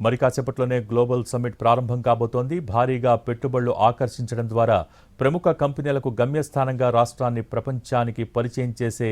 మరి కాసేపట్లోనే global summit ప్రారంభం కాబోతోంది. భారీగా పెట్టుబడులు ఆకర్షించడం ద్వారా ప్రముఖ కంపెనీలకు గమ్యస్థానంగా రాష్ట్రాన్ని ప్రపంచానికి పరిచయం చేసే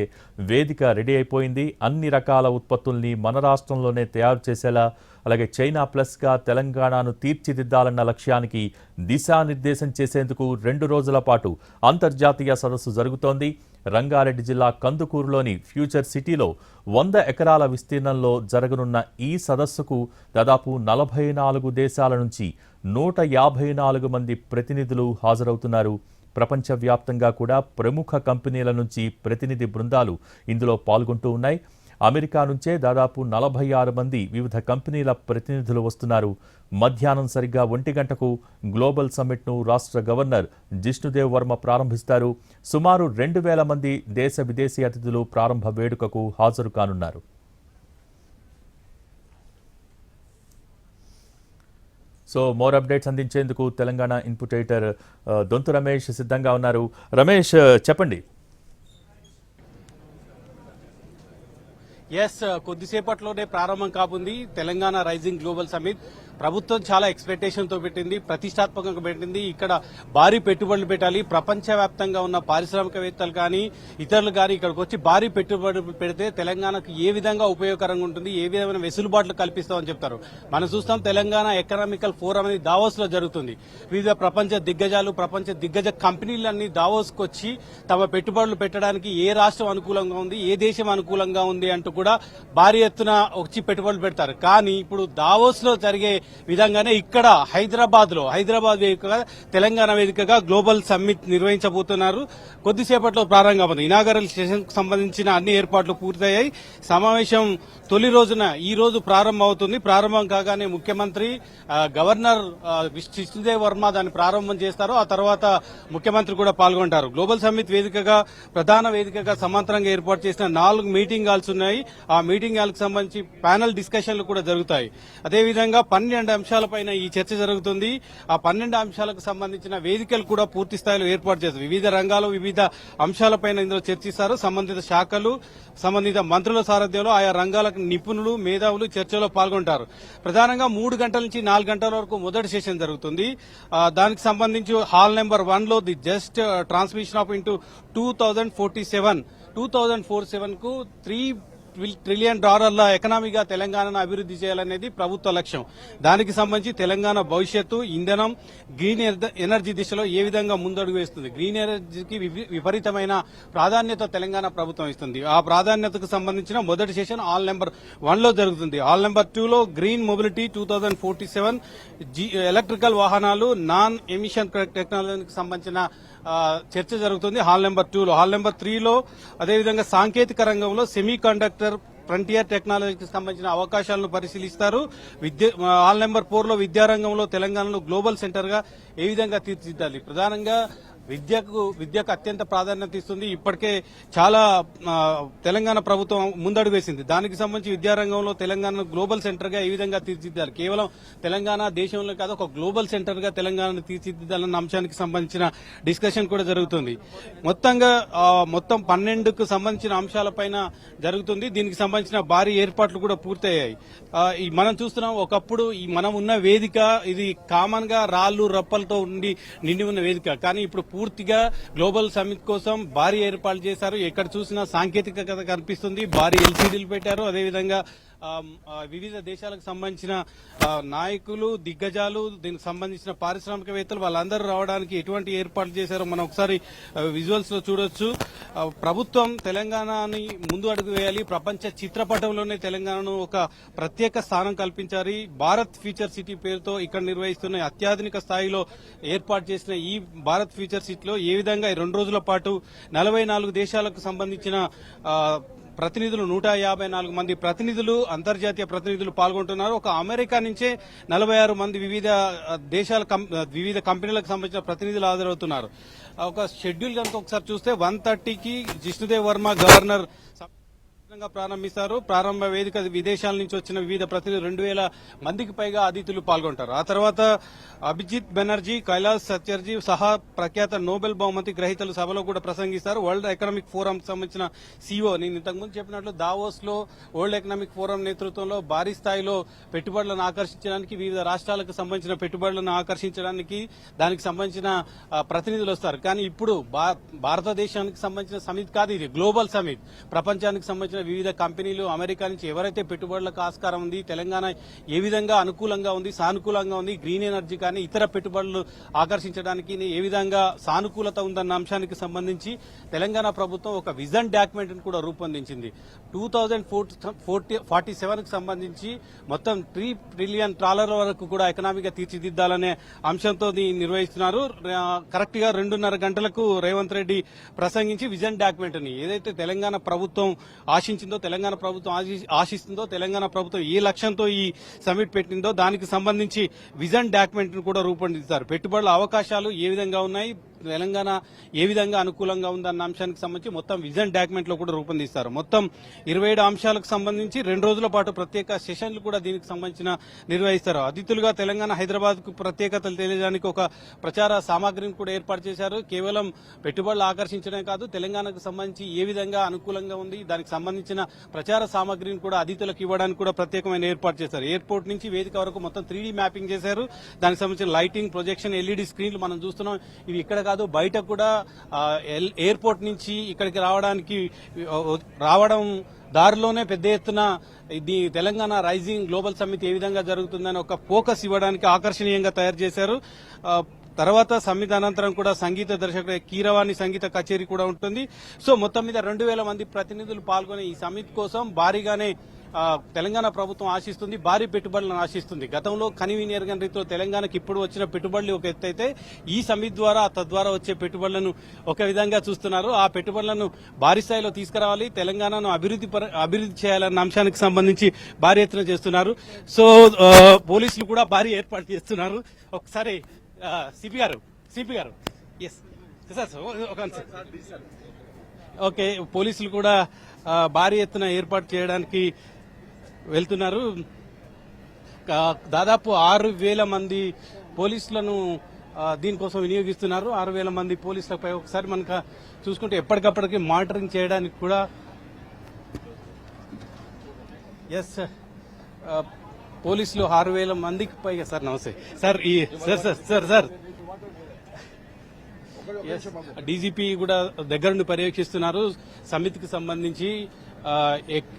వేదిక రెడీ అయిపోయింది. అన్ని రకాల ఉత్పత్తుల్ని మన రాష్ట్రంలోనే తయారు చేసేలా అలాగే చైనా ప్లస్గా తెలంగాణను తీర్చిదిద్దాలన్న లక్ష్యానికి దిశానిర్దేశం చేసేందుకు రెండు రోజుల పాటు అంతర్జాతీయ సదస్సు జరుగుతోంది. రంగారెడ్డి జిల్లా కందుకూరులోని ఫ్యూచర్ సిటీలో వంద ఎకరాల విస్తీర్ణంలో జరగనున్న ఈ సదస్సుకు దాదాపు నలభై నాలుగు దేశాల నుంచి నూట యాభై నాలుగు మంది ప్రతినిధులు హాజరవుతున్నారు. ప్రపంచవ్యాప్తంగా కూడా ప్రముఖ కంపెనీల నుంచి ప్రతినిధి బృందాలు ఇందులో పాల్గొంటూ ఉన్నాయి. అమెరికా నుంచే దాదాపు నలభై ఆరు మంది వివిధ కంపెనీల ప్రతినిధులు వస్తున్నారు. మధ్యాహ్నం సరిగ్గా ఒంటి గంటకు గ్లోబల్ సమ్మిట్ను రాష్ట్ర గవర్నర్ జిష్ణుదేవ్ వర్మ ప్రారంభిస్తారు. సుమారు రెండు వేల మంది దేశ విదేశీ అతిథులు ప్రారంభ వేడుకకు హాజరు కానున్నారు. సో మోర్ అప్డేట్స్ అందించేందుకు తెలంగాణ ఇన్పుట్ ఎడిటర్ దొంతు రమేష్ సిద్ధంగా ఉన్నారు. రమేష్ చెప్పండి. ఎస్ uh, కొద్దిసేపట్లోనే ప్రారంభం కాబోంది. తెలంగాణ రైజింగ్ గ్లోబల్ సమిట్ ప్రభుత్వం చాలా ఎక్స్పెక్టేషన్తో పెట్టింది ప్రతిష్టాత్మకంగా పెట్టింది. ఇక్కడ భారీ పెట్టుబడులు పెట్టాలి. ప్రపంచవ్యాప్తంగా ఉన్న పారిశ్రామికవేత్తలు కానీ ఇతరులు కానీ ఇక్కడికి వచ్చి భారీ పెట్టుబడులు పెడితే తెలంగాణకు ఏ విధంగా ఉపయోగకరంగా ఉంటుంది ఏ విధమైన వెసులుబాట్లు కల్పిస్తామని చెప్తారు. మనం చూస్తాం తెలంగాణ ఎకనామికల్ ఫోరం అనేది దావోస్లో జరుగుతుంది. వివిధ ప్రపంచ దిగ్గజాలు ప్రపంచ దిగ్గజ కంపెనీలన్నీ దావోస్కు వచ్చి తమ పెట్టుబడులు పెట్టడానికి ఏ రాష్ట్రం అనుకూలంగా ఉంది ఏ దేశం అనుకూలంగా ఉంది అంటూ కూడా కూడా భారీ ఎత్తున వచ్చి పెట్టుబడులు పెడతారు. కానీ ఇప్పుడు దావోస్లో జరిగే విధంగానే ఇక్కడ హైదరాబాద్లో హైదరాబాద్ వేదికగా తెలంగాణ వేదికగా గ్లోబల్ సమ్మిట్ నిర్వహించబోతున్నారు. కొద్దిసేపట్లో ప్రారంభమైంది ఇనాగరల్ సెషన్ సంబంధించిన అన్ని ఏర్పాట్లు పూర్తయ్యాయి. సమావేశం తొలి రోజున ఈ రోజు ప్రారంభం అవుతుంది. ప్రారంభం కాగానే ముఖ్యమంత్రి గవర్నర్ ఆ, విష్ణుదేవ్ వర్మ దాన్ని ప్రారంభం చేస్తారు. ఆ తర్వాత ముఖ్యమంత్రి కూడా పాల్గొంటారు. గ్లోబల్ సమ్మిట్ వేదికగా ప్రధాన వేదికగా సమాంతరంగా ఏర్పాటు చేసిన నాలుగు మీటింగ్ హాల్స్ ఉన్నాయి. ఆ మీటింగ్ హాల్కి సంబంధించి ప్యానల్ డిస్కషన్లు కూడా జరుగుతాయి. అదేవిధంగా పన్నెండు అంశాలపైన ఈ చర్చ జరుగుతుంది. ఆ పన్నెండు అంశాలకు సంబంధించిన వేదికలు కూడా పూర్తి స్థాయిలో ఏర్పాటు చేస్తారు. వివిధ రంగాలు వివిధ అంశాలపైన ఇందులో చర్చిస్తారు. సంబంధిత శాఖలు సంబంధిత మంత్రుల సారథ్యంలో ఆయా రంగాలకు నిపుణులు మేధావులు చర్చలో పాల్గొంటారు. ప్రధానంగా మూడు గంటల నుంచి నాలుగు గంటల వరకు మొదటి సెషన్ జరుగుతుంది. దానికి సంబంధించి హాల్ నెంబర్ వన్లో the just transmission of into two thousand forty seven. Two thousand four సెవెన్కు three trillion డాలర్ల ఎకనామీగా తెలంగాణను అభివృద్ధి చేయాలనేది ప్రభుత్వ లక్ష్యం. దానికి సంబంధించి తెలంగాణ భవిష్యత్తు ఇంధనం గ్రీన్ ఎనర్జీ దిశలో ఏ విధంగా ముందడుగు వేస్తుంది? గ్రీన్ ఎనర్జీకి విపరీతమైన ప్రాధాన్యత తెలంగాణ ప్రభుత్వం ఇస్తుంది. ఆ ప్రాధాన్యతకు సంబంధించిన మొదటి సెషన్ ఆల్ నెంబర్ వన్లో జరుగుతుంది. ఆల్ నెంబర్ టూ లో green mobility two thousand forty seven electrical వాహనాలు నాన్ ఎమిషన్ టెక్నాలజీకి సంబంధించిన చర్చ జరుగుతుంది. హాల్ నెంబర్ టూలో హాల్ నెంబర్ త్రీలో అదేవిధంగా సాంకేతిక రంగంలో సెమీ కండక్టర్ ఫ్రంటియర్ టెక్నాలజీకి సంబంధించిన అవకాశాలను పరిశీలిస్తారు. విద్య హాల్ నెంబర్ ఫోర్లో విద్యారంగంలో తెలంగాణలో గ్లోబల్ సెంటర్గా ఏ విధంగా తీర్చిదిద్దాలి? ప్రధానంగా విద్యకు విద్యకు అత్యంత ప్రాధాన్యత ఇస్తుంది. ఇప్పటికే చాలా తెలంగాణ ప్రభుత్వం ముందడుగు వేసింది దానికి సంబంధించి విద్యారంగంలో తెలంగాణ గ్లోబల్ సెంటర్గా ఏ విధంగా తీర్చిదిద్దాలి? కేవలం తెలంగాణ దేశంలో కాదు ఒక గ్లోబల్ సెంటర్గా తెలంగాణను తీర్చిదిద్దాలన్న అంశానికి సంబంధించిన డిస్కషన్ కూడా జరుగుతుంది. మొత్తంగా మొత్తం పన్నెండుకు సంబంధించిన అంశాలపైన జరుగుతుంది. దీనికి సంబంధించిన భారీ ఏర్పాట్లు కూడా పూర్తయ్యాయి. ఈ మనం చూస్తున్నాం ఒకప్పుడు ఈ మనం ఉన్న వేదిక ఇది కామన్గా రాళ్ళు రప్పలతో ఉండి నిండి ఉన్న వేదిక. కానీ ఇప్పుడు పూర్తిగా గ్లోబల్ సమ్మిట్ కోసం భారీ ఏర్పాట్లు చేశారు. ఎక్కడ చూసినా సాంకేతికత కనిపిస్తుంది. భారీ ఎల్సీడీలు పెట్టారు. అదేవిధంగా వివిధ దేశాలకు సంబంధించిన నాయకులు దిగ్గజాలు దీనికి సంబంధించిన పారిశ్రామికవేత్తలు వాళ్ళందరూ రావడానికి ఎటువంటి ఏర్పాట్లు చేశారో మనం ఒకసారి విజువల్స్లో చూడొచ్చు. ప్రభుత్వం తెలంగాణని ముందు అడుగు వేయాలి. ప్రపంచ చిత్రపటంలోనే తెలంగాణను ఒక ప్రత్యేక స్థానం కల్పించాలి. భారత్ ఫ్యూచర్ సిటీ పేరుతో ఇక్కడ నిర్వహిస్తున్న అత్యాధునిక స్థాయిలో ఏర్పాటు చేసిన ఈ భారత్ ఫ్యూచర్ సిటీలో ఏ విధంగా రెండు రోజుల పాటు నలభై నాలుగు దేశాలకు సంబంధించిన ప్రతినిధులు నూట యాభై నాలుగు మంది ప్రతినిధులు అంతర్జాతీయ ప్రతినిధులు పాల్గొంటున్నారు. ఒక అమెరికా నుంచే నలభై ఆరు మంది వివిధ దేశాల కం- వివిధ కంపెనీలకు సంబంధించిన ప్రతినిధులు హాజరవుతున్నారు. ఒక షెడ్యూల్ కనుక ఒకసారి చూస్తే వన్ థర్టీకి జిష్ణుదేవ్ వర్మ గవర్నర్ ప్రారంభిస్తారు. ప్రారంభ వేదిక విదేశాల నుంచి వచ్చిన వివిధ ప్రతినిధులు రెండు వేల మందికి పైగా అతిథులు పాల్గొంటారు. ఆ తర్వాత అభిజిత్ బెనర్జీ కైలాస్ సత్యర్జీ సహా ప్రఖ్యాత నోబెల్ బహుమతి గ్రహీతలు సభలో కూడా ప్రసంగిస్తారు. వరల్డ్ ఎకనామిక్ ఫోరం సంబంధించిన సిఓ నేను ఇంతకుముందు చెప్పినట్లు దావోస్లో వరల్డ్ ఎకనామిక్ ఫోరం నేతృత్వంలో భారీ స్థాయిలో పెట్టుబడులను ఆకర్షించడానికి వివిధ రాష్ట్రాలకు సంబంధించిన పెట్టుబడులను ఆకర్షించడానికి దానికి సంబంధించిన ప్రతినిధులు వస్తారు. కానీ ఇప్పుడు భారతదేశానికి సంబంధించిన సమిట్ కాదు ఇది గ్లోబల్ సమిట్ ప్రపంచానికి సంబంధించిన వివిధ కంపెనీలు అమెరికా నుంచి ఎవరైతే పెట్టుబడులకు ఆస్కారం ఉంది తెలంగాణ ఏ విధంగా అనుకూలంగా ఉంది సానుకూలంగా ఉంది గ్రీన్ ఎనర్జీ కానీ ఇతర పెట్టుబడులు ఆకర్షించడానికి ఏ విధంగా సానుకూలత ఉందన్న అంశానికి సంబంధించి తెలంగాణ ప్రభుత్వం ఒక విజన్ డాక్యుమెంట్ కూడా రూపొందించింది. టూ థౌజండ్ ఫార్టీ సెవెన్కి సంబంధించి మొత్తం త్రీ ట్రిలియన్ డాలర్ల వరకు కూడా ఎకనామిక్గా తీర్చిదిద్దాలనే అంశంతో దీన్ని నిర్వహిస్తున్నారు. కరెక్ట్గా రెండున్నర గంటలకు రేవంత్ రెడ్డి ప్రసంగించి విజన్ డాక్యుమెంట్ని ఏదైతే తెలంగాణ ప్రభుత్వం ఆశించిందో తెలంగాణ ప్రభుత్వం ఆశి- ఆశిస్తుందో తెలంగాణ ప్రభుత్వం ఏ లక్ష్యంతో ఈ సమ్మిట్ పెట్టిందో దానికి సంబంధించి విజన్ డాక్యుమెంట్ను కూడా రూపొందిస్తారు. పెట్టుబడుల అవకాశాలు ఏ విధంగా ఉన్నాయి? తెలంగాణ ఏ విధంగా అనుకూలంగా ఉందన్న అంశానికి సంబంధించి మొత్తం విజన్ డాక్యుమెంట్లో కూడా రూపొందిస్తారు. మొత్తం ఇరవై ఏడు అంశాలకు సంబంధించి రెండు రోజుల పాటు ప్రత్యేక సెషన్లు కూడా దీనికి సంబంధించిన నిర్వహిస్తారు. అతిథులుగా తెలంగాణ హైదరాబాద్కు ప్రత్యేకతలు తెలియజేయడానికి ఒక ప్రచార సామాగ్రిని కూడా ఏర్పాటు చేశారు. కేవలం పెట్టుబడులు ఆకర్షించడమే కాదు తెలంగాణకు సంబంధించి ఏ విధంగా అనుకూలంగా ఉంది దానికి సంబంధించిన ప్రచార సామాగ్రిని కూడా అతిథులకు ఇవ్వడానికి కూడా ప్రత్యేకమైన ఏర్పాటు చేశారు. ఎయిర్పోర్ట్ నుంచి వేదిక వరకు మొత్తం త్రీ మ్యాపింగ్ చేశారు. దానికి సంబంధించిన లైటింగ్ ప్రొజెక్షన్ ఎల్ఈడి స్క్రీన్లు మనం చూస్తున్నాం. ఇవి ఇక్కడ కాదు బయట కూడా ఎల్- ఎయిర్పోర్ట్ నుంచి ఇక్కడికి రావడానికి రావడం దారిలోనే పెద్ద ఎత్తున ఇది తెలంగాణ రైజింగ్ గ్లోబల్ సమ్మిట్ ఏ విధంగా జరుగుతుందని ఒక ఫోకస్ ఇవ్వడానికి ఆకర్షణీయంగా తయారు చేశారు. తర్వాత సమ్మిట్ అనంతరం కూడా సంగీత దర్శకుడు కీరవాణి సంగీత కచేరీ కూడా ఉంటుంది. సో మొత్తం మీద రెండు వేల మంది ప్రతినిధులు పాల్గొనే ఈ సమ్మిట్ కోసం భారీగానే తెలంగాణ ప్రభుత్వం ఆశిస్తుంది భారీ పెట్టుబడులను ఆశిస్తుంది. గతంలో కనివిని ఎరగని రీతిలో తెలంగాణకి ఇప్పుడు వచ్చిన పెట్టుబడులు ఒక ఎత్తు అయితే ఈ సమిట్ ద్వారా తద్వారా వచ్చే పెట్టుబడులను ఒక విధంగా చూస్తున్నారు. ఆ పెట్టుబడులను భారీ స్థాయిలో తీసుకురావాలి తెలంగాణను అభివృద్ధి పర- అభివృద్ధి చేయాలన్న అంశానికి సంబంధించి భారీ ఎత్తున చేస్తున్నారు. సో పోలీసులు కూడా భారీ ఏర్పాటు చేస్తున్నారు. ఒకసారి సిపి గారు సిపి గారు. ఎస్ సార్ ఒక. ఓకే పోలీసులు కూడా భారీ ఎత్తున ఏర్పాటు చేయడానికి వెళ్తున్నారు. దాదాపు ఆరు వేల మంది పోలీసులను దీనికోసం వినియోగిస్తున్నారు. ఆరు వేల మంది పోలీసులపై ఒకసారి మనకు చూసుకుంటే ఎప్పటికప్పటికి మానిటరింగ్ చేయడానికి కూడా ఎస్ పోలీసులు ఆరు వేల మందికి పైగా సార్ నమస్తే. సార్ ఈ sir sir sir sir DGP కూడా దగ్గర నుండి పర్యవేక్షిస్తున్నారు. సమితికి సంబంధించి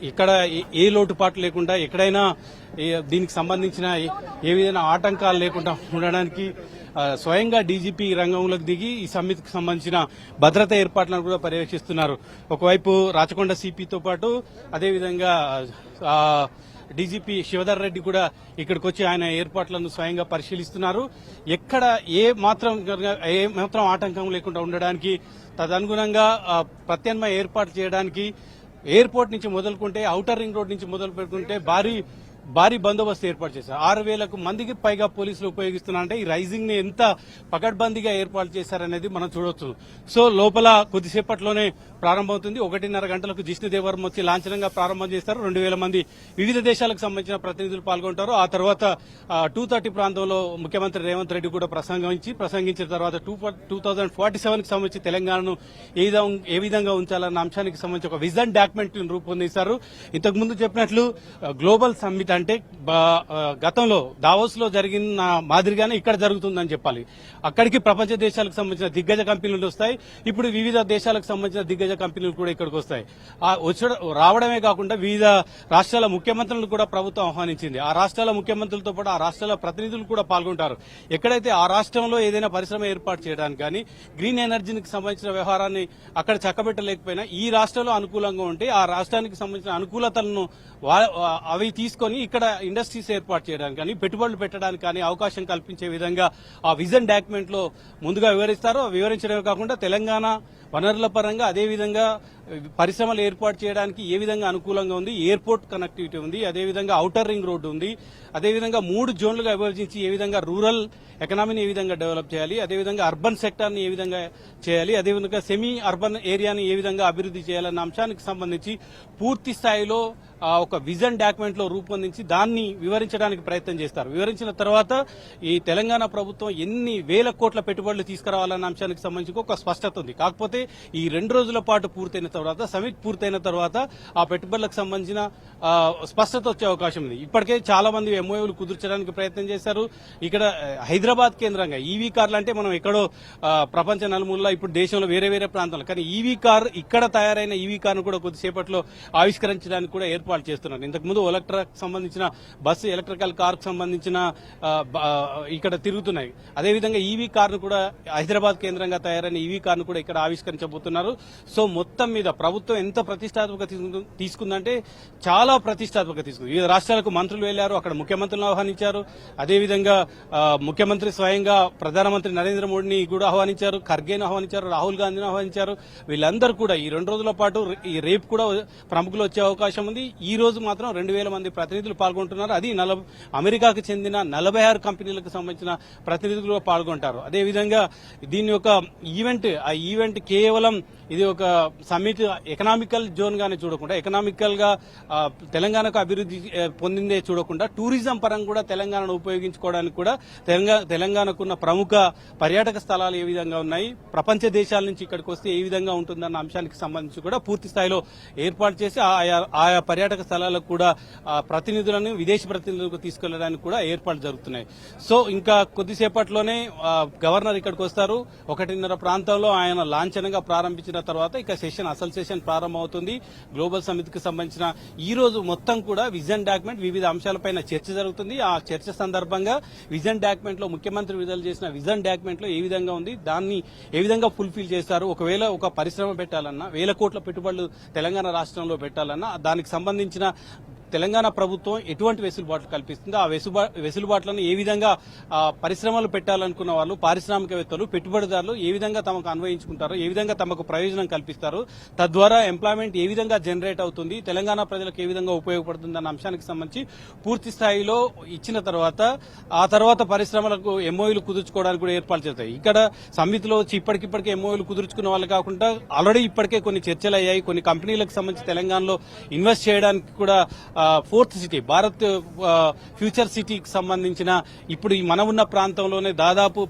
ఇక్కడ ఏ- ఏ లోటుపాటు లేకుండా ఎక్కడైనా దీనికి సంబంధించిన ఏ- విధంగా విధమైన ఆటంకాలు లేకుండా ఉండడానికి స్వయంగా డీజీపీ రంగంలోకి దిగి ఈ సమితికి సంబంధించిన భద్రత ఏర్పాట్లను కూడా పర్యవేక్షిస్తున్నారు. ఒకవైపు రాచకొండ సిపితో పాటు అదేవిధంగా డీజీపీ శివధర్ రెడ్డి కూడా ఇక్కడికి వచ్చి ఆయన ఏర్పాట్లను స్వయంగా పరిశీలిస్తున్నారు. ఎక్కడ ఏ మాత్రం ఏ మాత్రం ఆటంకం లేకుండా ఉండడానికి తదనుగుణంగా ప్రత్యామ్నాయ ఏర్పాట్లు చేయడానికి ఎయిర్పోర్ట్ నుంచి మొదలుకుంటే ఔటర్ రింగ్ రోడ్ నుంచి మొదలు పెట్టుకుంటే భారీ భారీ బందోబస్తు ఏర్పాటు చేశారు. ఆరు వేలకు మందికి పైగా పోలీసులు ఉపయోగిస్తున్నారంటే ఈ రైజింగ్ని ఎంత పకడ్బందీగా ఏర్పాటు చేశారనేది మనం చూడవచ్చు సో లోపల కొద్దిసేపట్లోనే ప్రారంభమవుతుంది. ఒకటిన్నర గంటలకు జిష్ణు దేవరం వచ్చి లాంఛనంగా ప్రారంభం చేస్తారు. రెండు వేల మంది వివిధ దేశాలకు సంబంధించిన ప్రతినిధులు పాల్గొంటారు. ఆ తర్వాత టూ థర్టీ ప్రాంతంలో ముఖ్యమంత్రి రేవంత్ రెడ్డి కూడా ప్రసంగించి ప్రసంగించిన తర్వాత టూ టూ థౌజండ్ ఫార్టీ సెవెన్కి సంబంధించి తెలంగాణను ఏ విధంగా ఏ విధంగా ఉంచాలన్న అంశానికి సంబంధించి ఒక విజన్ డాక్యుమెంట్ రూపొందిస్తారు ఇంతకుముందు చెప్పినట్లు గ్లోబల్ సమ్మిట్ అంటే బా- గతంలో దావోస్లో జరిగిన మాదిరిగానే ఇక్కడ జరుగుతుందని చెప్పాలి. అక్కడికి ప్రపంచ దేశాలకు సంబంధించిన దిగ్గజ కంపెనీలు వస్తాయి. ఇప్పుడు వివిధ దేశాలకు సంబంధించిన దిగ్గజ కంపెనీలు కూడా ఇక్కడికి వస్తాయి. ఆ రావడమే కాకుండా వివిధ రాష్ట్రాల ముఖ్యమంత్రులను కూడా ప్రభుత్వం ఆహ్వానించింది. ఆ రాష్ట్రాల ముఖ్యమంత్రులతో పాటు ఆ రాష్ట్రాల ప్రతినిధులు కూడా పాల్గొంటారు. ఎక్కడైతే ఆ రాష్ట్రంలో ఏదైనా పరిశ్రమ ఏర్పాటు చేయడానికి కానీ గ్రీన్ ఎనర్జీకి సంబంధించిన వ్యవహారాన్ని అక్కడ చక్కబెట్టలేకపోయినా ఈ రాష్ట్రంలో అనుకూలంగా ఉంటే ఆ రాష్ట్రానికి సంబంధించిన అనుకూలతలను అవి తీసుకొని ఇక్కడ ఇండస్ట్రీస్ ఏర్పాటు చేయడానికి కానీ పెట్టుబడులు పెట్టడానికి కానీ అవకాశం కల్పించే విధంగా ఆ విజన్ డాక్యుమెంట్లో ముందుగా వివరిస్తారో. వివరించడమే కాకుండా తెలంగాణ వనరుల పరంగా అదేవిధంగా పరిశ్రమలు ఏర్పాటు చేయడానికి ఏ విధంగా అనుకూలంగా ఉంది? ఎయిర్పోర్ట్ కనెక్టివిటీ ఉంది అదేవిధంగా ఔటర్ రింగ్ రోడ్డు ఉంది అదేవిధంగా మూడు జోన్లుగా విభజించి ఏ విధంగా రూరల్ ఎకనామీని ఏ విధంగా డెవలప్ చేయాలి అదేవిధంగా అర్బన్ సెక్టార్ని ఏ విధంగా చేయాలి అదేవిధంగా సెమీ అర్బన్ ఏరియాని ఏ విధంగా అభివృద్ధి చేయాలన్న అంశానికి సంబంధించి పూర్తి స్థాయిలో ఒక విజన్ డాక్యుమెంట్లో రూపొందించి దాన్ని వివరించడానికి ప్రయత్నం చేస్తారు. వివరించిన తర్వాత ఈ తెలంగాణ ప్రభుత్వం ఎన్ని వేల కోట్ల పెట్టుబడులు తీసుకురావాలన్న అంశానికి సంబంధించి ఒక స్పష్టత ఉంది. కాకపోతే ఈ రెండు రోజుల పాటు పూర్తయిన తర్వాత సమిట్ పూర్తయిన తర్వాత ఆ పెట్టుబడులకు సంబంధించిన స్పష్టత వచ్చే అవకాశం ఉంది. ఇప్పటికే చాలా మంది ఎంఓఏలు కుదుర్చడానికి ప్రయత్నం చేశారు. ఇక్కడ హైదరాబాద్ కేంద్రంగా ఈవీ కార్లు అంటే మనం ఎక్కడో ప్రపంచ నలుమూలలో ఇప్పుడు దేశంలో వేరే వేరే ప్రాంతాలు. కానీ ఈవీ కార్ ఇక్కడ తయారైన ఈవీ కార్ను కూడా కొద్దిసేపట్లో ఆవిష్కరించడానికి కూడా ఏర్పాటు చేస్తున్నారు. ఇంతకు ముందు ఎలక్ట్రిక్ సంబంధించిన బస్సు ఎలక్ట్రికల్ కార్ సంబంధించిన ఇక్కడ తిరుగుతున్నాయి. అదేవిధంగా ఈవీ కార్ను కూడా హైదరాబాద్ కేంద్రంగా తయారైన ఈవీ కార్ను కూడా ఇక్కడ ఆవిష్కరించబోతున్నారు సో మొత్తం మీద ప్రభుత్వం ఎంత ప్రతిష్టాత్మక తీసుకుందంటే చాలా ప్రతిష్టాత్మక తీసుకుంది. వివిధ రాష్ట్రాలకు మంత్రులు వెళ్ళారు అక్కడ ముఖ్యమంత్రులను ఆహ్వానించారు. అదేవిధంగా ముఖ్యమంత్రి స్వయంగా ప్రధానమంత్రి నరేంద్ర మోడీని కూడా ఆహ్వానించారు. ఖర్గేను ఆహ్వానించారు రాహుల్ గాంధీని ఆహ్వానించారు. వీళ్ళందరూ కూడా ఈ రెండు రోజుల పాటు ఈ రేపు కూడా ప్రముఖులు వచ్చే అవకాశం ఉంది. ఈ రోజు మాత్రం రెండు వేల మంది ప్రతినిధులు పాల్గొంటున్నారు. అది నలభై అమెరికాకు చెందిన నలభై ఆరు కంపెనీలకు సంబంధించిన ప్రతినిధులు పాల్గొంటారు. అదేవిధంగా దీని యొక్క ఈవెంట్ ఆ ఈవెంట్ కేవలం ఇది ఒక సమిట్ ఎకనామికల్ జోన్ గానే చూడకుండా ఎకనామికల్గా తెలంగాణకు అభివృద్ధి పొందిందే చూడకుండా టూరిజం పరంగా కూడా తెలంగాణను ఉపయోగించుకోవడానికి కూడా తెలంగాణ తెలంగాణకున్న ప్రముఖ పర్యాటక స్థలాలు ఏ విధంగా ఉన్నాయి ప్రపంచ దేశాల నుంచి ఇక్కడికి వస్తే ఏ విధంగా ఉంటుందన్న అంశానికి సంబంధించి కూడా పూర్తి స్థాయిలో ఏర్పాటు చేసి ఆయా ఆయా పర్యాటక స్థలాలకు కూడా ప్రతినిధులను విదేశీ ప్రతినిధులకు తీసుకెళ్ళడానికి కూడా ఏర్పాట్లు జరుగుతున్నాయి. సో ఇంకా కొద్దిసేపట్లోనే గవర్నర్ ఇక్కడికి వస్తారు. ఒకటిన్నర ప్రాంతంలో ఆయన లాంఛన ఘనంగా ప్రారంభించిన తర్వాత ఇక సెషన్ అసలు సెషన్ ప్రారంభమవుతుంది. గ్లోబల్ సమితికి సంబంధించిన ఈ రోజు మొత్తం కూడా విజన్ డాక్యుమెంట్ వివిధ అంశాలపైన చర్చ జరుగుతుంది. ఆ చర్చ సందర్భంగా విజన్ డాక్యుమెంట్లో ముఖ్యమంత్రి విడుదల చేసిన విజన్ డాక్యుమెంట్లో ఏ విధంగా ఉంది దాన్ని ఏ విధంగా ఫుల్ఫిల్ చేస్తారు ఒకవేళ ఒక పరిశ్రమ పెట్టాలన్నా వేల కోట్ల పెట్టుబడులు తెలంగాణ రాష్ట్రంలో పెట్టాలన్నా దానికి సంబంధించిన తెలంగాణ ప్రభుత్వం ఎటువంటి వెసులుబాట్లు కల్పిస్తుందో ఆ వెసులుబా వెసులుబాట్లను ఏ విధంగా పరిశ్రమలు పెట్టాలనుకున్న వాళ్ళు పారిశ్రామికవేత్తలు పెట్టుబడిదారులు ఏ విధంగా తమకు అన్వయించుకుంటారో ఏ విధంగా తమకు ప్రయోజనం కల్పిస్తారు తద్వారా ఎంప్లాయ్మెంట్ ఏ విధంగా జనరేట్ అవుతుంది తెలంగాణ ప్రజలకు ఏ విధంగా ఉపయోగపడుతుంది అన్న అంశానికి సంబంధించి పూర్తి స్థాయిలో ఇచ్చిన తర్వాత ఆ తర్వాత పరిశ్రమలకు ఎంఓయూలు కుదుర్చుకోవడానికి కూడా ఏర్పాటు చేస్తాయి. ఇక్కడ సమితిలో వచ్చి ఇప్పటికిప్పటికే ఎంఓయూలు కుదుర్చుకున్న వాళ్ళు కాకుండా ఆల్రెడీ ఇప్పటికే కొన్ని చర్చలు అయ్యాయి కొన్ని కంపెనీలకు సంబంధించి తెలంగాణలో ఇన్వెస్ట్ చేయడానికి కూడా ఫోర్త్ సిటీ భారత్ ఫ్యూచర్ సిటీకి సంబంధించిన ఇప్పుడు ఈ మనం ఉన్న ప్రాంతంలోనే దాదాపు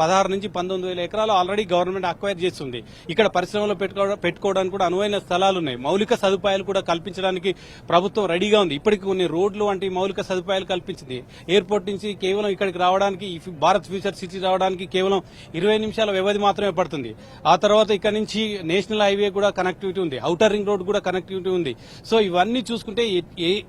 పదహారు నుంచి పంతొమ్మిది వేల ఎకరాలు ఆల్రెడీ గవర్నమెంట్ అక్వైర్ చేస్తుంది. ఇక్కడ పరిశ్రమలు పెట్టుకోవడం పెట్టుకోవడానికి కూడా అనువైన స్థలాలు ఉన్నాయి. మౌలిక సదుపాయాలు కూడా కల్పించడానికి ప్రభుత్వం రెడీగా ఉంది. ఇప్పటికి కొన్ని రోడ్లు వంటి మౌలిక సదుపాయాలు కల్పించింది. ఎయిర్పోర్ట్ నుంచి కేవలం ఇక్కడికి రావడానికి భారత్ ఫ్యూచర్ సిటీ రావడానికి కేవలం ఇరవై నిమిషాల వ్యవధి మాత్రమే పడుతుంది. ఆ తర్వాత ఇక్కడ నుంచి నేషనల్ హైవే కూడా కనెక్టివిటీ ఉంది. ఔటర్ రింగ్ రోడ్ కూడా కనెక్టివిటీ ఉంది. సో ఇవన్నీ చూసుకుంటే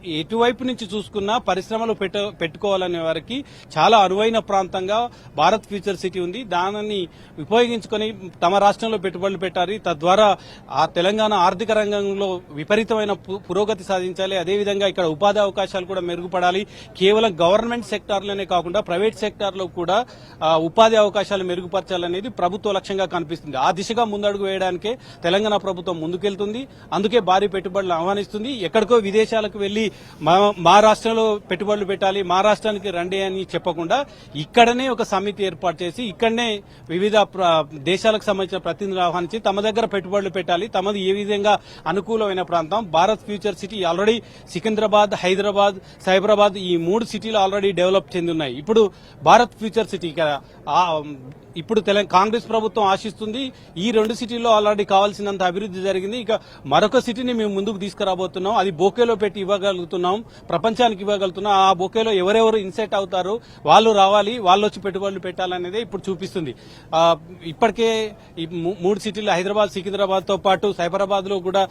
ఎటువైపు నుంచి చూసుకున్నా పరిశ్రమలు పెట్ట పెట్టుకోవాలనే వారికి చాలా అనువైన ప్రాంతంగా భారత్ ఫ్యూచర్ సిటీ ఉంది. దానిని ఉపయోగించుకొని తమ రాష్ట్రంలో పెట్టుబడులు పెట్టాలి. తద్వారా ఆ తెలంగాణ ఆర్థిక రంగంలో విపరీతమైన పు- పురోగతి సాధించాలి. అదేవిధంగా ఇక్కడ ఉపాధి అవకాశాలు కూడా మెరుగుపడాలి. కేవలం గవర్నమెంట్ సెక్టార్లోనే కాకుండా ప్రైవేట్ సెక్టార్లో కూడా ఉపాధి అవకాశాలు మెరుగుపరచాలనేది ప్రభుత్వ లక్ష్యంగా కనిపిస్తుంది. ఆ దిశగా ముందడుగు వేయడానికే తెలంగాణ ప్రభుత్వం ముందుకెళ్తుంది. అందుకే భారీ పెట్టుబడులు ఆహ్వానిస్తుంది. ఎక్కడికో విదేశాలకు వెళ్ళి మా మా రాష్ట్రంలో పెట్టుబడులు పెట్టాలి మా రాష్ట్రానికి రండి అని చెప్పకుండా ఇక్కడనే ఒక సమితి ఏర్పాటు చేసి ఇక్కడనే వివిధ దేశాలకు సంబంధించిన ప్రతినిధులు ఆహ్వానించి తమ దగ్గర పెట్టుబడులు పెట్టాలి. తమది ఏ విధంగా అనుకూలమైన ప్రాంతం? Bharat future city already Secunderabad Hyderabad Cyberabad ఈ మూడు సిటీలు ఆల్రెడీ డెవలప్ చెంది ఉన్నాయి ఇప్పుడు భారత్ ఫ్యూచర్ సిటీ ఇప్పుడు తెలంగాణ కాంగ్రెస్ ప్రభుత్వం ఆశిస్తుంది ఈ రెండు సిటీల్లో ఆల్రెడీ కావాల్సినంత అభివృద్ధి జరిగింది. ఇక మరొక సిటీని మేము ముందుకు తీసుకురాబోతున్నాం. అది బోకేలో పెట్టి ఇవ్వగలుగుతున్నాం ప్రపంచానికి ఇవ్వగలుగుతున్నాం. ఆ బొకేలో ఎవరెవరు ఇన్సెట్ అవుతారు వాళ్ళు రావాలి వాళ్ళు వచ్చి పెట్టుబడులు పెట్టాలనేదే ఇప్పుడు చూపిస్తుంది. ఇప్పటికే ఈ మూడు సిటీలు హైదరాబాద్ సికింద్రాబాద్తో పాటు సైబరాబాద్లో కూడా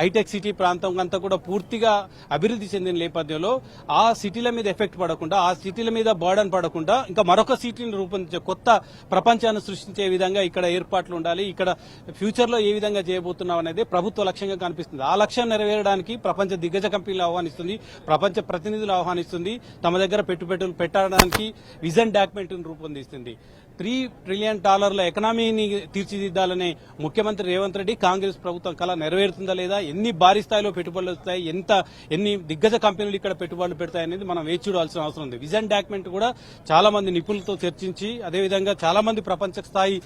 హైటెక్ సిటీ ప్రాంతం అంతా కూడా పూర్తిగా అభివృద్ధి చెందిన నేపథ్యంలో ఆ సిటీల మీద ఎఫెక్ట్ పడకుండా ఆ సిటీల మీద బర్డన్ పడకుండా ఇంకా మరొక సిటీని రూపొందించే కొత్త ప్రపంచాన్ని సృష్టించే విధంగా ఇక్కడ ఏర్పాట్లు ఉండాలి ఇక్కడ ఫ్యూచర్లో ఏ విధంగా చేయబోతున్నాం అనేది ప్రభుత్వ లక్ష్యంగా కనిపిస్తుంది. ఆ లక్ష్యం నెరవేరడానికి ప్రపంచ దిగ్గజ కంపెనీ కంపెనీలు ఆహ్వానిస్తుంది ప్రపంచ ప్రతినిధులు ఆహ్వానిస్తుంది తమ దగ్గర పెట్టుబడులు పెట్టడానికి విజన్ డాక్యుమెంట్ రూపొందిస్తుంది. త్రీ ట్రిలియన్ డాలర్ల ఎకనామీని తీర్చిదిద్దాలనే ముఖ్యమంత్రి రేవంత్ రెడ్డి కాంగ్రెస్ ప్రభుత్వం కళ నెరవేరుతుందా లేదా ఎన్ని భారీ స్థాయిలో పెట్టుబడులు వస్తాయి ఎంత ఎన్ని దిగ్గజ కంపెనీలు ఇక్కడ పెట్టుబడులు పెడతాయి అనేది మనం వేచి చూడాల్సిన అవసరం ఉంది. విజన్ డాక్యుమెంట్ కూడా చాలా మంది నిపుణులతో చర్చించి అదేవిధంగా చాలా మంది ప్రపంచ స్థాయి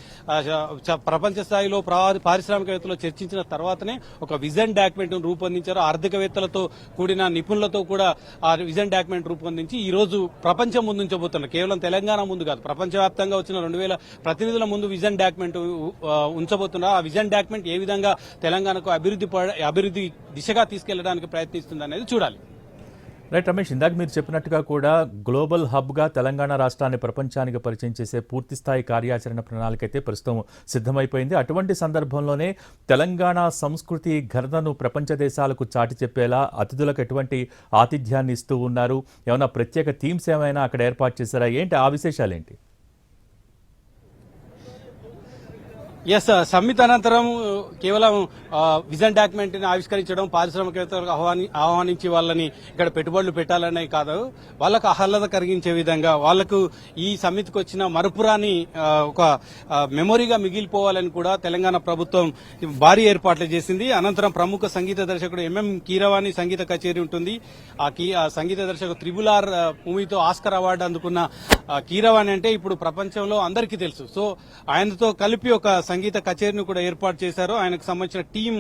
ప్రపంచ స్థాయిలో పారిశ్రామికవేత్తలు చర్చించిన తర్వాతనే ఒక విజన్ డాక్యుమెంట్ రూపొందించారు. ఆర్థికవేత్తలతో కూడిన నిపుణులతో కూడా ఆ విజన్ డాక్యుమెంట్ రూపొందించి ఈ రోజు ప్రపంచం ముందుంచబోతున్నారు కేవలం తెలంగాణ ముందు కాదు ప్రపంచవ్యాప్తంగా వచ్చిన రెండు వేల ప్రతినిధుల ముందు విజన్ డాక్యుమెంట్ ఉంచబోతున్నారు. ఆ విజన్ డాక్యుమెంట్ ఏ విధంగా తెలంగాణకు అభివృద్ధి అభివృద్ధి దిశగా తీసుకెళ్ళడానికి ప్రయత్నిస్తుంది అనేది చూడాలి. రైట్ రమేష్ ఇందాక మీరు చెప్పినట్టుగా కూడా గ్లోబల్ హబ్గా తెలంగాణ రాష్ట్రాన్ని ప్రపంచానికి పరిచయం చేసే పూర్తిస్థాయి కార్యాచరణ ప్రణాళిక అయితే ప్రస్తుతం సిద్ధమైపోయింది. అటువంటి సందర్భంలోనే తెలంగాణ సంస్కృతి ఘనతను ప్రపంచ దేశాలకు చాటి చెప్పేలా అతిథులకు ఎటువంటి ఆతిథ్యాన్ని ఇస్తూ ఉన్నారు? ఏమైనా ప్రత్యేక థీమ్స్ ఏమైనా అక్కడ ఏర్పాటు చేశారా? ఏంటి ఆ విశేషాలు ఏంటి ఎస్ సమ్మిట్ అనంతరం కేవలం uh, విజన్ డాక్యుమెంట్ని ఆవిష్కరించడం పారిశ్రామికవేత్తలకు ఆహ్వాని ఆహ్వానించి వాళ్ళని ఇక్కడ పెట్టుబడులు పెట్టాలనే కాదు. వాళ్ళకు ఆహ్లాద కలిగించే విధంగా వాళ్ళకు ఈ సమ్మిట్కి వచ్చిన మరుపురాని uh, ఒక uh, మెమొరీగా మిగిలిపోవాలని కూడా తెలంగాణ ప్రభుత్వం భారీ ఏర్పాట్లు చేసింది. అనంతరం ప్రముఖ సంగీత దర్శకుడు ఎంఎం కీరవాణి సంగీత కచేరీ ఉంటుంది. ఆ కీ ఆ సంగీత దర్శకుడు త్రిబుల్ ఆర్ మూవీతో ఆస్కర్ అవార్డు అందుకున్న కీరవాణి అంటే ఇప్పుడు ప్రపంచంలో అందరికీ తెలుసు. సో ఆయనతో కలిపి ఒక సంగీత కచేరీని కూడా ఏర్పాటు చేశారు. ఆయనకు సంబంధించిన టీం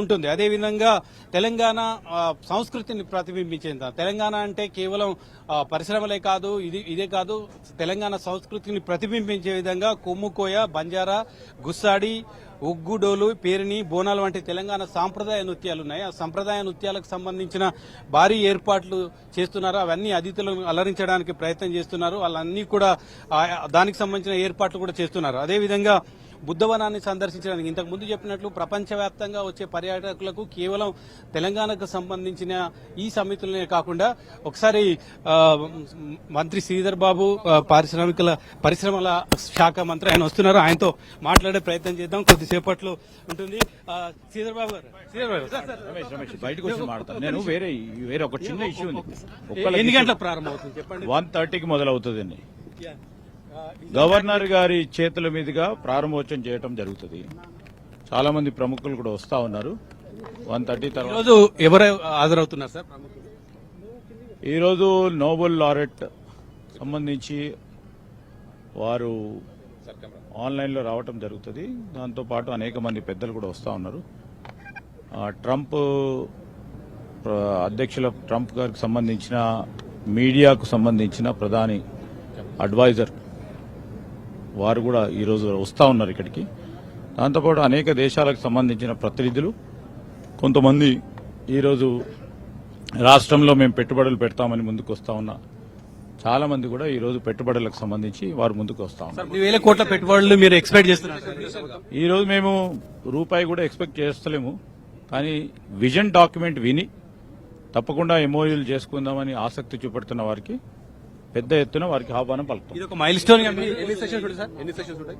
ఉంటుంది. అదేవిధంగా తెలంగాణ సంస్కృతిని ప్రతిబింబించేంత తెలంగాణ అంటే కేవలం పరిశ్రమలే కాదు ఇది ఇదే కాదు తెలంగాణ సంస్కృతిని ప్రతిబింబించే విధంగా కొమ్ముకోయ బంజారా గుస్సాడి ఉగ్గుడోలు పేరిని బోనాలు వంటి తెలంగాణ సాంప్రదాయ నృత్యాలు ఉన్నాయి ఆ సంప్రదాయ నృత్యాలకు సంబంధించిన భారీ ఏర్పాట్లు చేస్తున్నారు. అవన్నీ అతిథులను అలరించడానికి ప్రయత్నం చేస్తున్నారు. వాళ్ళన్నీ కూడా దానికి సంబంధించిన ఏర్పాట్లు కూడా చేస్తున్నారు. అదేవిధంగా బుద్ధవనాన్ని సందర్శించడానికి ఇంతకు ముందు చెప్పినట్లు ప్రపంచవ్యాప్తంగా వచ్చే పర్యాటకులకు కేవలం తెలంగాణకు సంబంధించిన ఈ సమితులనే కాకుండా ఒకసారి మంత్రి శ్రీధర్ బాబు పారిశ్రామికల పరిశ్రమల శాఖ మంత్రి ఆయన వస్తున్నారు. ఆయనతో మాట్లాడే ప్రయత్నం చేద్దాం. కొద్దిసేపట్లో ఉంటుంది. శ్రీధర్ బాబు గారు. శ్రీధర్ బాబు బయటకు వచ్చి నేను వేరే వేరే ఒక చిన్న ఇష్యూ ఉంది. ఎన్ని గంటలకు ప్రారంభం అవుతుంది చెప్పండి వన్ థర్టీకి. ఆ, గవర్నర్ గారి చేతుల మీదుగా ప్రారంభోత్సవం చేయటం జరుగుతుంది. చాలా మంది ప్రముఖులు కూడా వస్తా ఉన్నారు. వన్ థర్టీ తర్వాత ఈరోజు ఎవరు హాజరవుతున్నారు సార్ ఈరోజు నోబెల్ లారెట్ సంబంధించి వారు ఆన్లైన్లో రావటం జరుగుతుంది. దాంతోపాటు అనేక మంది పెద్దలు కూడా వస్తూ ఉన్నారు. ట్రంప్ అధ్యక్షుల ట్రంప్ గారికి సంబంధించిన మీడియాకు సంబంధించిన ప్రధాని అడ్వైజర్ వారు కూడా ఈరోజు వస్తూ ఉన్నారు ఇక్కడికి. దాంతోపాటు అనేక దేశాలకు సంబంధించిన ప్రతినిధులు కొంతమంది ఈరోజు రాష్ట్రంలో మేము పెట్టుబడులు పెడతామని ముందుకు వస్తా ఉన్నా. చాలా మంది కూడా ఈరోజు పెట్టుబడులకు సంబంధించి వారు ముందుకు వస్తా ఉన్నారు. కోట్ల పెట్టుబడులు మీరు ఎక్స్పెక్ట్ చేస్తున్నారు? సార్? ఈ రోజు మేము రూపాయి కూడా ఎక్స్పెక్ట్ చేస్తలేము కానీ విజన్ డాక్యుమెంట్ విని తప్పకుండా ఎంఓయూలు చేసుకుందామని ఆసక్తి చూపెడుతున్న వారికి పెద్ద ఎత్తున వారికి ఆహ్వానం పలుకుతాం. ఇది ఒక మైల్ స్టోన్ ఎన్ని సెషన్స్ ఉంటాయి సార్? ఎన్ని సెషన్స్ ఉంటాయి?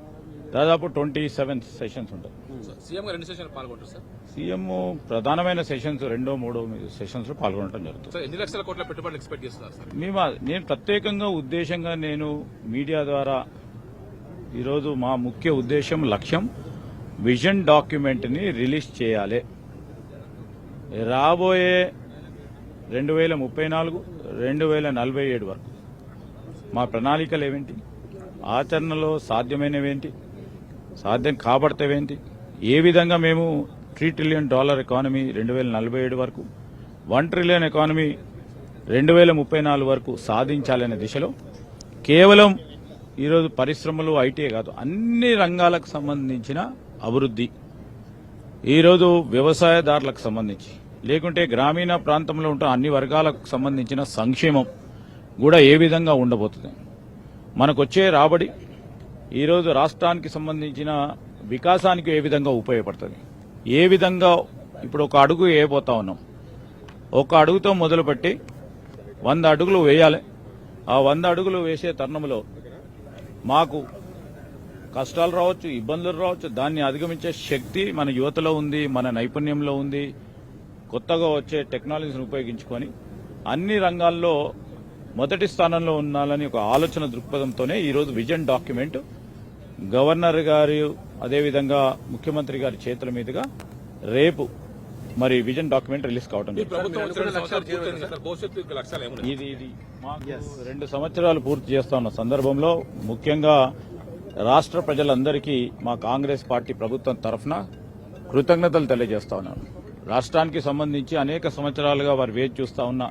దాదాపు ట్వంటీ సెవెన్ సెషన్స్ ఉంటాయి. సీఎం గారు ఎన్ని సెషన్ పాల్గొంటారు సార్. సీఎం ప్రధానమైన సెషన్స్ రెండో మూడో సెషన్స్లో పాల్గొనడం జరుగుతుంది. సార్ ఎన్ని లక్షల కోట్ల పెట్టుబడులు ఎక్స్పెక్ట్ చేస్తున్నారు సార్? మేము నేను ప్రత్యేకంగా ఉద్దేశంగా నేను మీడియా ద్వారా ఈరోజు మా ముఖ్య ఉద్దేశం లక్ష్యం విజన్ డాక్యుమెంట్ని రిలీజ్ చేయాలి. రాబోయే రెండు వేల ముప్పై నాలుగు రెండు వేల నలభై ఏడు వరకు. మా ప్రణాళికలు ఏమిటి ఆచరణలో సాధ్యమైనవేంటి? సాధ్యం కాబడతావేంటి? ఏ విధంగా మేము త్రీ ట్రిలియన్ డాలర్ ఎకానమీ రెండు వేల నలభై ఏడు వరకు వన్ ట్రిలియన్ ఎకానమీ రెండు వేల ముప్పై నాలుగు వరకు సాధించాలనే దిశలో కేవలం ఈరోజు పరిశ్రమలు ఐటీ కాదు అన్ని రంగాలకు సంబంధించిన అభివృద్ధి ఈరోజు వ్యవసాయదారులకు సంబంధించి లేకుంటే గ్రామీణ ప్రాంతంలో ఉంటున్న అన్ని వర్గాలకు సంబంధించిన సంక్షేమం కూడా ఏ విధంగా ఉండబోతుంది? మనకొచ్చే రాబడి ఈరోజు రాష్ట్రానికి సంబంధించిన వికాసానికి ఏ విధంగా ఉపయోగపడుతుంది? ఏ విధంగా ఇప్పుడు ఒక అడుగు వేయబోతా ఉన్నాం? ఒక అడుగుతో మొదలుపెట్టి వంద అడుగులు వేయాలి. ఆ వంద అడుగులు వేసే తరుణంలో మాకు కష్టాలు రావచ్చు ఇబ్బందులు రావచ్చు దాన్ని అధిగమించే శక్తి మన యువతలో ఉంది మన నైపుణ్యంలో ఉంది. కొత్తగా వచ్చే టెక్నాలజీని ఉపయోగించుకొని అన్ని రంగాల్లో మొదటి స్థానంలో ఉండాలని ఒక ఆలోచన దృక్పథంతోనే ఈరోజు విజన్ డాక్యుమెంట్. గవర్నర్ గారు అదేవిధంగా ముఖ్యమంత్రి గారి చేతుల మీదుగా రేపు మరి విజన్ డాక్యుమెంట్ రిలీజ్ కావడం ఇది ఇది మాకు రెండు సంవత్సరాలు పూర్తి చేస్తా ఉన్న సందర్భంలో ముఖ్యంగా రాష్ట్ర ప్రజలందరికీ మా కాంగ్రెస్ పార్టీ ప్రభుత్వం తరఫున కృతజ్ఞతలు తెలియజేస్తా ఉన్నాను. రాష్ట్రానికి సంబంధించి అనేక సంవత్సరాలుగా వారు వేచి చూస్తా ఉన్న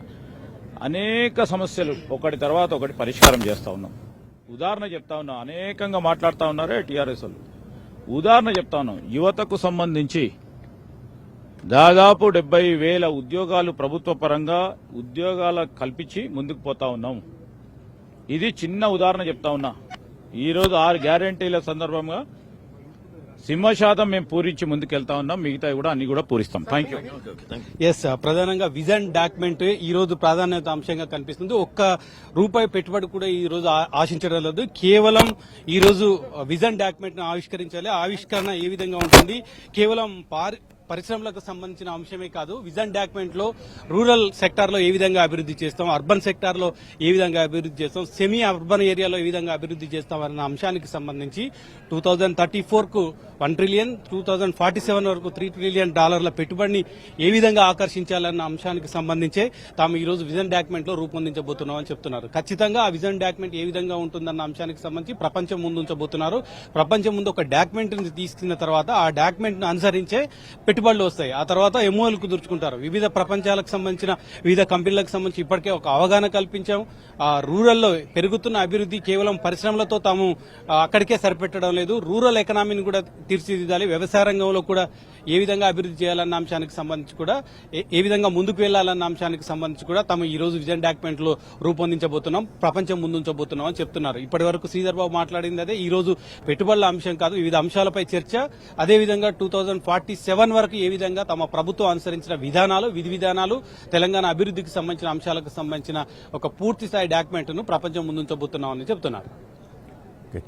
అనేక సమస్యలు ఒకటి తర్వాత ఒకటి పరిష్కారం చేస్తూ ఉన్నాం. ఉదాహరణ చెప్తా ఉన్నాం అనేకంగా మాట్లాడుతా ఉన్నారే టీఆర్ఎస్ వాళ్ళు. ఉదాహరణ చెప్తా ఉన్నాం యువతకు సంబంధించి దాదాపు డెబ్బై వేల ఉద్యోగాలు ప్రభుత్వ పరంగా ఉద్యోగాల కల్పించి ముందుకు పోతా ఉన్నాం. ఇది చిన్న ఉదాహరణ చెప్తా ఉన్నా. ఈరోజు ఆరు గ్యారంటీల సందర్భంగా సింహశాతం మేము పూరించి ముందుకెళ్తా ఉన్నాం. మిగతా కూడా అన్ని కూడా పూరిస్తాం. థ్యాంక్ యూ ఎస్ ప్రధానంగా విజన్ డాక్యుమెంట్ ఈ రోజు ప్రాధాన్యత అంశంగా కనిపిస్తుంది. ఒక్క రూపాయి పెట్టుబడి కూడా ఈ రోజు ఆ- ఆశించడం లేదు. కేవలం ఈ రోజు విజన్ డాక్యుమెంట్ను ఆవిష్కరించాలి. ఆవిష్కరణ ఏ విధంగా ఉంటుంది? కేవలం పార్ పరిశ్రమలకు సంబంధించిన అంశమే కాదు విజన్ డాక్యుమెంట్లో రూరల్ సెక్టార్లో ఏ విధంగా అభివృద్ధి చేస్తాం అర్బన్ సెక్టార్లో ఏ విధంగా అభివృద్ధి చేస్తాం సెమీ అర్బన్ ఏరియాలో ఏ విధంగా అభివృద్ధి చేస్తాం అన్న అంశానికి సంబంధించి టూ థౌజండ్ థర్టీ ఫోర్కు one trillion two thousand forty seven వరకు త్రీ ట్రిలియన్ డాలర్ల పెట్టుబడిని ఏ విధంగా ఆకర్షించాలన్న అంశానికి సంబంధించే తాము ఈ రోజు విజన్ డాక్యుమెంట్లో రూపొందించబోతున్నామని చెప్తున్నారు. ఖచ్చితంగా ఆ విజన్ డాక్యుమెంట్ ఏ విధంగా ఉంటుందన్న అంశానికి సంబంధించి ప్రపంచం ముందుంచబోతున్నారు. ప్రపంచం ముందు ఒక డాక్యుమెంట్ని తీసుకున్న తర్వాత ఆ డాక్యుమెంట్ను అనుసరించే పెట్టుబడులు వస్తాయి. ఆ తర్వాత ఎంఓఎల్ కుదుర్చుకుంటారు. వివిధ ప్రపంచాలకు సంబంధించిన వివిధ కంపెనీలకు సంబంధించి ఇప్పటికే ఒక అవగాహన కల్పించాము. ఆ రూరల్లో పెరుగుతున్న అభివృద్ధి కేవలం పరిశ్రమలతో తాము అక్కడికే సరిపెట్టడం లేదు. రూరల్ ఎకనామీని కూడా తీర్చిదిద్దాలి. వ్యవసాయ రంగంలో కూడా ఏ విధంగా అభివృద్ధి చేయాలన్న అంశానికి సంబంధించి కూడా ఏ- ఏ విధంగా ముందుకు వెళ్ళాలన్న అంశానికి సంబంధించి కూడా తాము ఈ రోజు విజన్ డాక్యుమెంట్లో రూపొందించబోతున్నాం. ప్రపంచం ముందుంచబోతున్నాం అని చెప్తున్నారు. ఇప్పటి వరకు శ్రీధర్బాబు మాట్లాడింది అదే. ఈ రోజు పెట్టుబడుల అంశం కాదు వివిధ అంశాలపై చర్చ. అదే విధంగా టూ థౌజండ్ ఫార్టీ సెవెన్ వరకు ఏ విధంగా తమ ప్రభుత్వం అనుసరించిన విధానాలు విధి విధానాలు తెలంగాణ అభివృద్ధికి సంబంధించిన అంశాలకు సంబంధించిన ఒక పూర్తి స్థాయి డాక్యుమెంట్ను ప్రపంచం ముందుంచబోతున్నామని చెప్తున్నారు